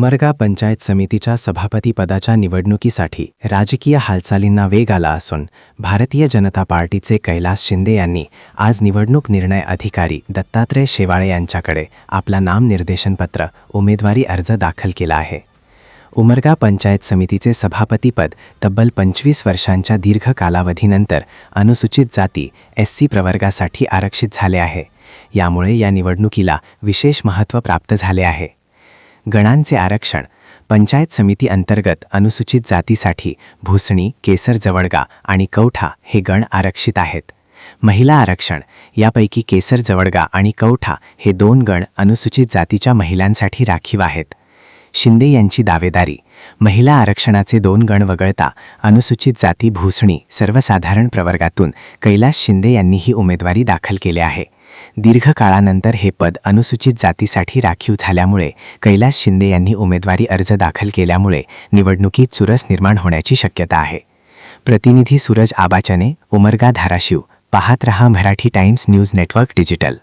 उमरगा पंचायत समितीच्या सभापतीपदाच्या निवडणुकीसाठी राजकीय हालचालींना वेग आला असून भारतीय जनता पार्टीचे कैलास शिंदे यांनी आज निवडणूक निर्णय अधिकारी दत्तात्रय शेवाळे यांच्याकडे आपला नामनिर्देशनपत्र उमेदवारी अर्ज दाखल केला आहे. उमरगा पंचायत समितीचे सभापतीपद तब्बल पंचवीस वर्षांच्या दीर्घ कालावधीनंतर अनुसूचित जाती एस सी प्रवर्गासाठी आरक्षित झाले आहे. यामुळे या निवडणुकीला विशेष महत्त्व प्राप्त झाले आहे. गणांचे आरक्षण. पंचायत समिती अंतर्गत अनुसूचित जातीसाठी भुसणी केसर जवळगा आणि कौठा हे गण आरक्षित आहेत. महिला आरक्षण यापैकी केसर जवळगा आणि कौठा हे दोन गण अनुसूचित जातीच्या महिलांसाठी राखीव आहेत. शिंदे यांची दावेदारी महिला आरक्षणाचे दोन गण वगळता अनुसूचित जाती भूसणी सर्वसाधारण प्रवर्गातून कैलास शिंदे यांनी ही उमेदवारी दाखल केली आहे. दीर्घ काळानंतर हे पद अनुसूचित जातीसाठी राखीव झाल्यामुळे कैलास शिंदे यांनी उमेदवारी अर्ज दाखल केल्यामुळे निवडणुकीत चुरस निर्माण होण्याची शक्यता आहे. प्रतिनिधी सूरज आबाचने उमरगा धाराशिव पाहत रहा Marathi Times News Network digital.